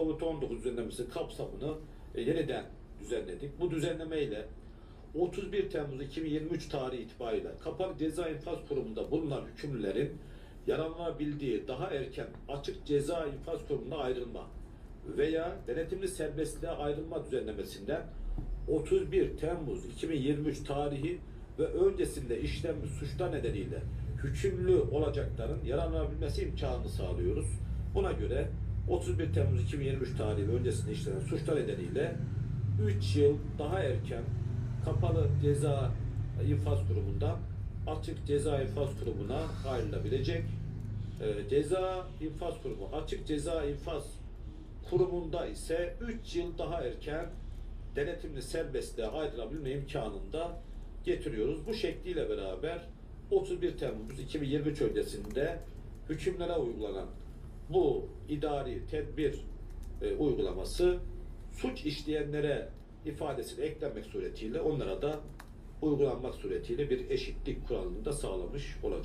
Covid-19 düzenlemesi kapsamını e, yeniden düzenledik. Bu düzenlemeyle 31 Temmuz 2023 tarihi itibariyle kapalı ceza infaz kurumunda bulunan hükümlülerin yararlanabildiği daha erken açık ceza infaz kurumuna ayrılma veya denetimli serbestliğe ayrılma düzenlemesinden 31 Temmuz 2023 tarihi ve öncesinde işlenmiş suçlar nedeniyle hükümlü olacakların yararlanabilmesi imkanını sağlıyoruz. Buna göre 31 Temmuz 2023 tarihi öncesinde işlenen suçlar nedeniyle 3 yıl daha erken kapalı ceza infaz kurumundan açık ceza infaz kurumuna ayrılabilecek. Ee, ceza infaz kurumu açık ceza infaz kurumunda ise 3 yıl daha erken denetimli serbestliğe ayrılabilme imkanını da getiriyoruz. Bu şekliyle beraber 31 Temmuz 2023 öncesinde hükümlere uygulanan bu idari tedbir e, uygulaması suç işleyenlere ifadesini eklenmek suretiyle onlara da uygulanmak suretiyle bir eşitlik kuralını da sağlamış olacak.